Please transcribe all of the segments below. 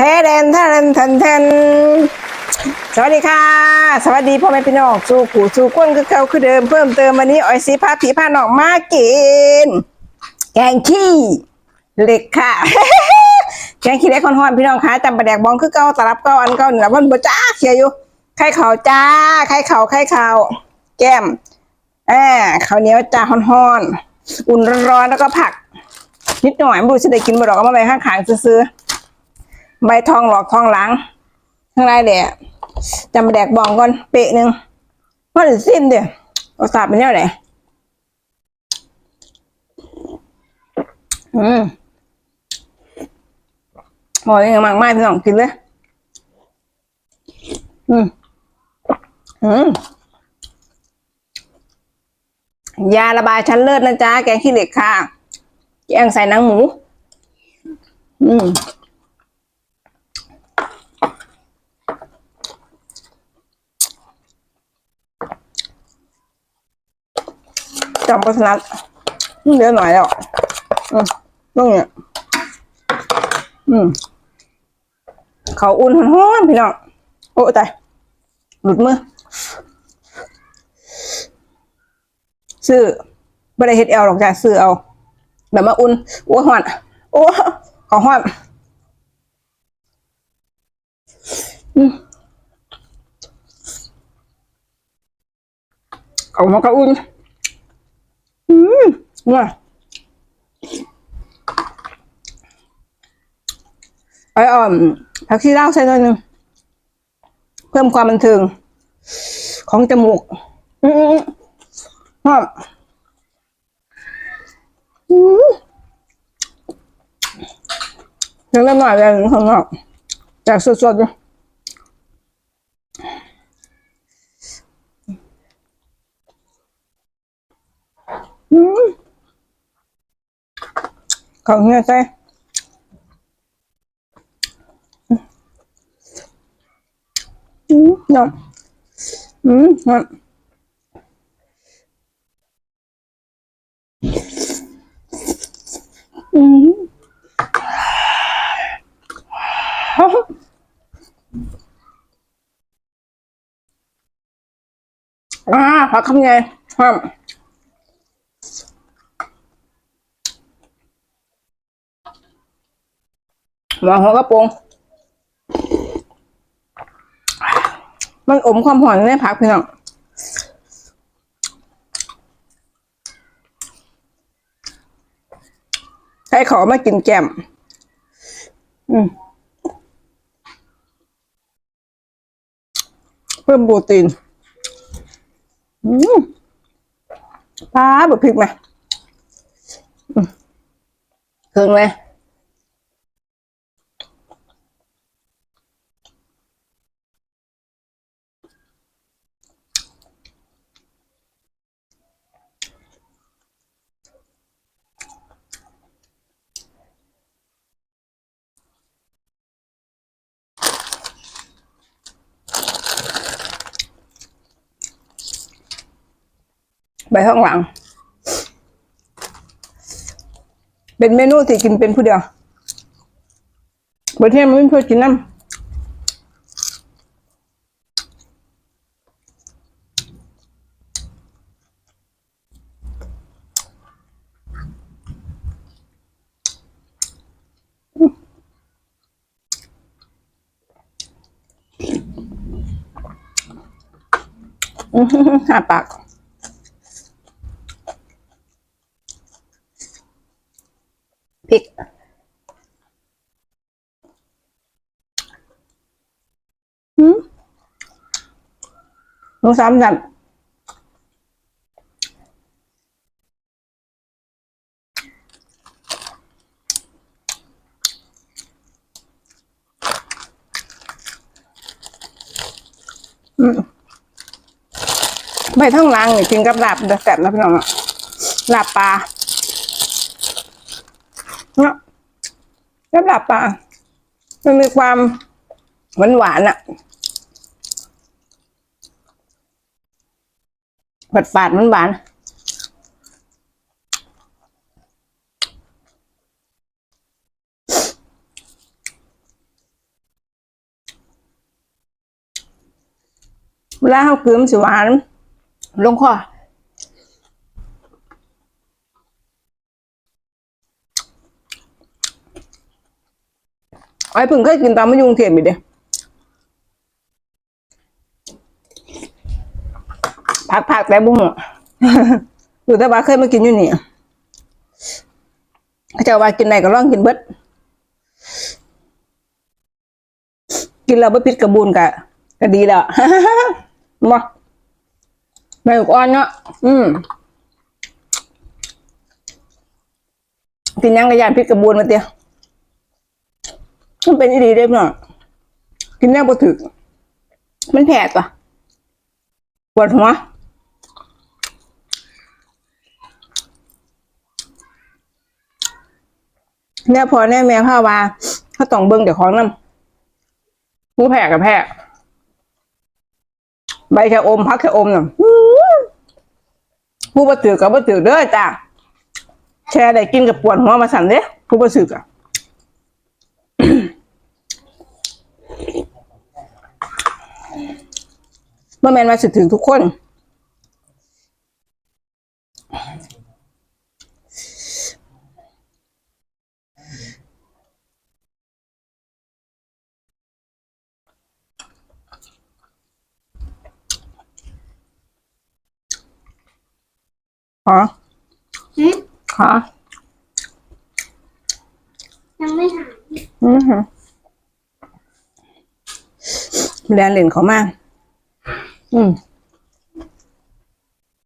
เทเดนเทเดนเทนเทนสวัสดีค่ะ สวัสดีพ่อแม่พี่น้องสู่ผู้สู่คนคือเก่าคือเดิมเพิ่มเติมวันนี้อ้อยสีพาผีพาหนองมากิน แกงขี้เหล็กค่ะ แกงขี้เหล็กคนฮอนพี่น้องคะจำประแดกบองคือเก่าตลับเก่าอันเก่าเหนือวันบ่จ้าเขียอยู่ไข่ขาวจ้าไข่ขาวไข่ขาวแก้มอ่าข้าวเหนียวจ้าฮ้อนๆอุ่นร้อนๆแล้วก็ผัก นิดหน่อยไม่รู้จะได้กินบ่ดอกเอามาไว้ข้างๆซื้อๆ ใบทองหลอกทองหลังข้างในแหละจำแดกบองก่อนเปะหนึ่งว่าหรือซิมเดี๋ยวเอาสาบเป็นแนวไหนอืมหอยยังมากไม่พี่น้องกินเลย อืม อืม ยาระบายชั้นเลิศนะจ๊ะ แกงขี้เหล็กค่ะ แกงใส่นังหมู อืม จำโฆษณาเดี๋ยวหน่อยแล้ว อืมต้องเนี่ยอืมเขาอุ่นห้อนพี่น้อง โอ้ตายหลุดมือซื้อไม่ได้เฮ็ดเอลหรอกจ้ะซื้อเอาแบบมาอุ่นโอ้ห้อนโอ้ขอห้อนอืมเขามาก็อุ่น ว่ะไอ้อ่อมผักชีลาวใส่หน่อยนึงเพิ่มความบันเทิง ของจมูก อืมหอมอืมยังเล่นหน่อยเลยข้างนอกจากสดๆอยู่อืม ของเงี้ยใส่อืมนอน มนอนอืมอ่าผักคำไงห้ามหมาหัวกระโปรงมันอมความหอนในผักพี่น้องใครขอมากินแกมอืมเพิ่มโปรตีนอืมปลาบดพริกไหมเครื่องเลย ข้างหลัง เป็นเมนูที่กินเป็นผู้เดียวบางทีมันไม่เพื่อกินน้ำอื้อหือหาปาก พริก อืม ลงซ้ำกันอืมใบท่องล้างนี่กินกับลาบเดือดแซ่บนะพี่น้องอะลาบปลาเนาะแล้วหลับปะมันมีความหวานหวานอะฝ ผัดปาดมันหวานเวลาเขาเกลือนสิหวาน ลงคอไอ้พึ่งเคยกินตามมะยุงเทียมอีเด้ ผักผักแต่บุ้งอยู่แต่ว่าเคยมากินอยู่นี่เขาจะว่ากินไหนก็ลองกินเบิดกินแล้วไม่พิษกระบุนกะก็ดีแล้วมาไม่อ่อนเนาะอืมกินยังกระยานพิษกระบุนมาเตียมันเป็นอีดีได้เนาะกินแน่บ่ถึก มันแผลปะปวดหัว แน่พอแน่แม่พ่อว่าเขาต้องเบิ่งเดี๋ยวของน้ำผู้แพ้กับแพ้ใบชะอมพักชะอมน่ะผู้บ่ถือกับบ่ถือเด้อจ้าแชร์ได้กินกับปวดหัวมาสั่นเด้ผู้บ่ถือกับเมื่อแมนมาสึกถึงทุกคน ขอหืมขอยังไม่หายอือหือแลนเหรียญเขามาก อืม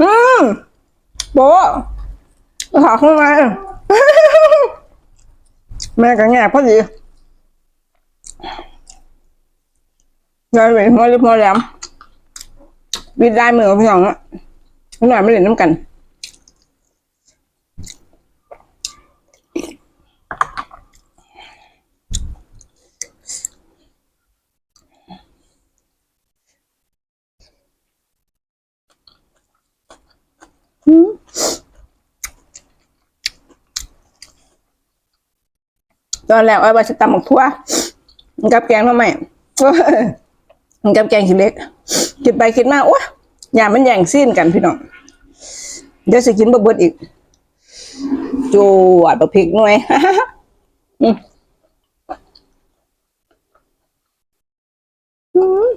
อืมโบหาข้างในแม่ก็แง่พอดียายเหรียญหัวริบหัวแหลมวิดได้มือกับพี่น้องอะหน่อยไม่เหรียญน้ำกัน ตอนแรกอ้อยว่าจะตำหมกทั่วกับแกงทำไมกับแกงขี้เล็กคิดไปคิดมาโอ้ยอย่ามันแย่งซีนกันพี่น้องเดี๋ยวจะกินบะเบิดอีกจวดบะพริกหน่อยอืม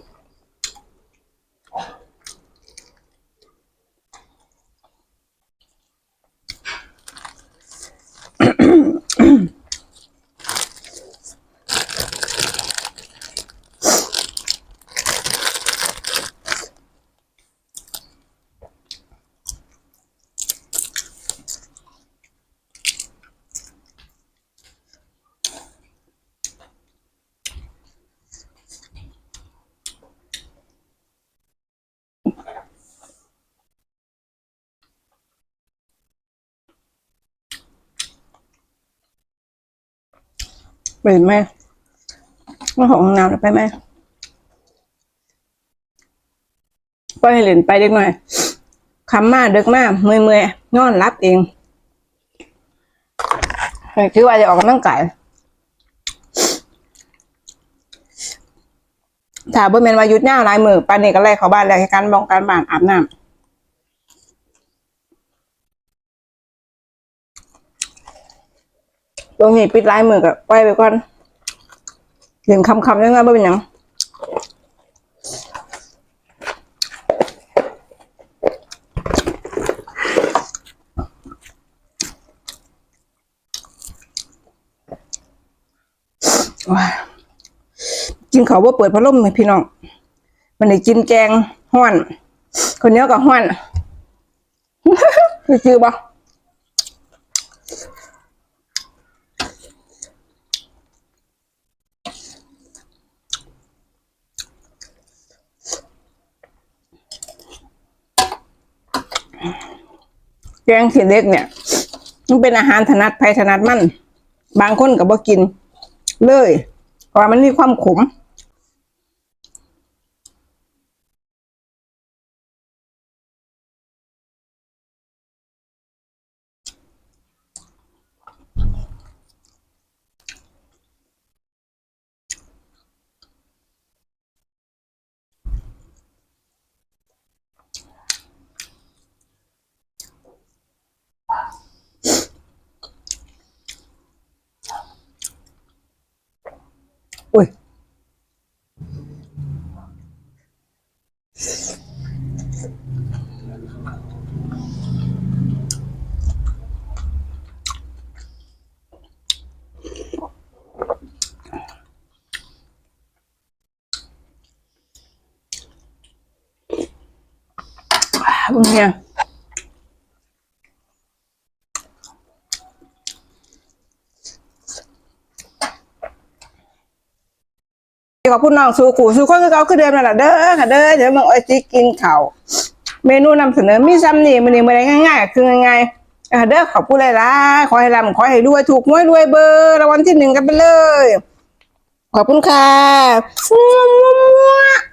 อืมไปเห็นไหมว่าของน้ำแล้วไปไหมปล่อยให้เหรียญไปเด็กหน่อยคำมาเด็กมากเมื่อยเมื่อยนอนรับเองคือว่าจะออกกำลังกายถ้าบ่แม่นว่าหยุดยาวหลายมือปานนี้ก็ไล่เข้าบ้านแล้วให้การบ้องการบ้านอาบน้ำ ตรงนี้ปิดลายมือก็ปล่อยไปก่อนเห็นคำๆยังไงบ่เป็นยังว้ากินเขาวว่าเปิดพัดลมไหมพี่น้องมันได้กินแกงห้อนคนเนี้ยกับห้อนคือคือบ่ แกงขี้เล็กเนี่ย มันเป็นอาหารถนัดไปถนัดมัน บางคนก็บ่กิน เลยเพราะมันมีความขม เนี่ยขอบคุณน้องสู่กูสู่คนคือเขาคือเดิมนั่นแหละเด้อค่ะเด้อเดี๋ยวมึงไอจีกินเขาเมนูนำเสนอมีซ้ำนี่มันนี่มันง่ายๆคือง่ายๆอะเด้อขอบคุณหลายๆขอให้รำขอให้รวยถูกหวยรวยเบอร์รางวัลที่หนึ่งกันไปเลย ขอบคุณค่ะอืม